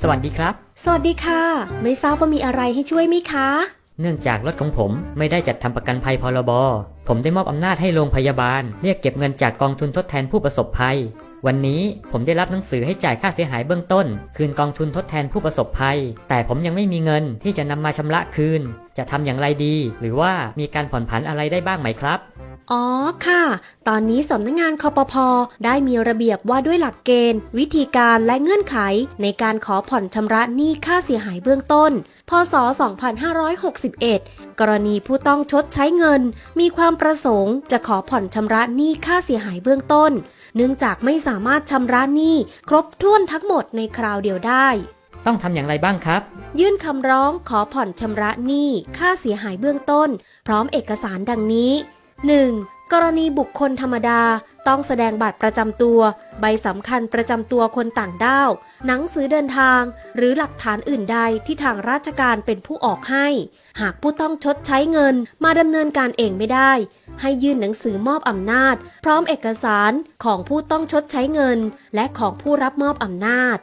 สวัสดีครับ สวัสดีค่ะ ไม่ทราบว่ามีอะไรให้ช่วยไหมคะ เนื่องจากรถของผมไม่ได้จัดทำประกันภัยพรบ ผมได้มอบอำนาจให้โรงพยาบาล เรียกเก็บเงินจากกองทุนทดแทนผู้ประสบภัย วันนี้ผมได้รับหนังสือให้จ่ายค่าเสียหายเบื้องต้น คืนกองทุนทดแทนผู้ประสบภัย แต่ผมยังไม่มีเงินที่จะนำมาชำระคืน จะทำอย่างไรดี หรือว่ามีการผ่อนผันอะไรได้บ้างไหมครับ อ๋อค่ะ ตอนนี้สำนักงงานคอปพได้มีระเบียบว่าด้วยหลักเกณฑ์ วิธีการและเงื่อนไข ในการขอผ่อนชำระหนี้ค่าเสียหายเบื้องต้น พศ 2561 กรณีผู้ต้องชดใช้เงิน มีความประสงค์จะขอผ่อนชำระหนี้ค่าเสียหายเบื้องต้น เนื่องจากไม่สามารถชำระหนี้ครบถ้วนทั้งหมดในคราวเดียวได้ ต้องทำอย่างไรบ้างครับ ยื่นคำร้องขอผ่อนชำระหนี้ค่าเสียหายเบื้องต้น พร้อมเอกสารดังนี้ 1. กรณีบุคคลธรรมดา ต้องแสดงบัตรประจำตัว ใบสำคัญประจำตัวคนต่างด้าว หนังสือเดินทาง หรือหลักฐานอื่นใดที่ทางราชการเป็นผู้ออกให้ หากผู้ต้องชดใช้เงินมาดำเนินการเองไม่ได้ ให้ยื่นหนังสือมอบอำนาจ พร้อมเอกสารของผู้ต้องชดใช้เงิน และของผู้รับมอบอำนาจ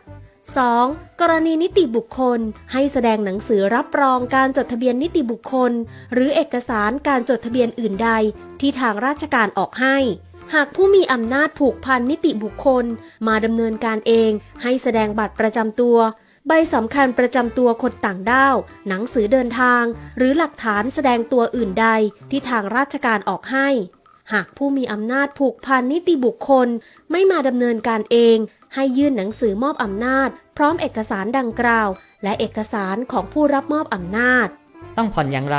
2. กรณีนิติบุคคล ให้แสดงหนังสือรับรองการจดทะเบียนนิติบุคคล หรือเอกสารการจดทะเบียนอื่นใด ที่ทางราชการออกให้ หากผู้มีอำนาจผูกพันนิติบุคคล มาดำเนินการเอง ให้แสดงบัตรประจำตัว ใบสำคัญประจำตัวคนต่างด้าว หนังสือเดินทาง หรือหลักฐานแสดงตัวอื่นใดที่ทางราชการออกให้ หากผู้มีอำนาจผูกพันนิติบุคคล ไม่มาดำเนินการเอง ให้ยื่นหนังสือมอบอำนาจ พร้อมเอกสารดังกล่าว และเอกสารของผู้รับมอบอำนาจ ต้องผ่อนอย่างไร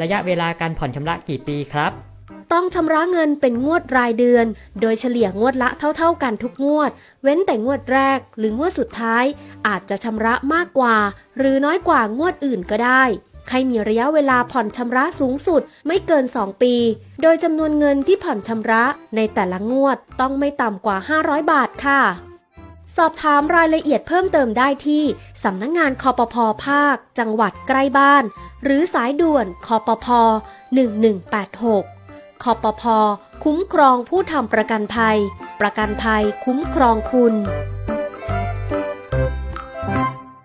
ระยะเวลาการผ่อนชำระกี่ปีครับ ต้องชำระเงินเป็นงวดรายเดือน โดยเฉลี่ยงวดละเท่า ๆ กันทุกงวด เว้นแต่งวดแรก หรืองวดสุดท้าย อาจจะชำระมากกว่า หรือน้อยกว่างวดอื่นก็ได้ ใครมีระยะเวลาผ่อนชำระสูงสุดไม่เกิน 2 ปี โดยจำนวนเงินที่ผ่อนชำระในแต่ละงวดต้องไม่ต่ำกว่า 500 บาทค่ะ สอบถามรายละเอียดเพิ่มเติมได้ที่สำนักงงานคอปพภาค จังหวัดใกล้บ้าน หรือสายด่วนคอปพ1186คอปพคุ้มครองผู้ทำประกันภัย ประกันภัยคุ้มครองคุณ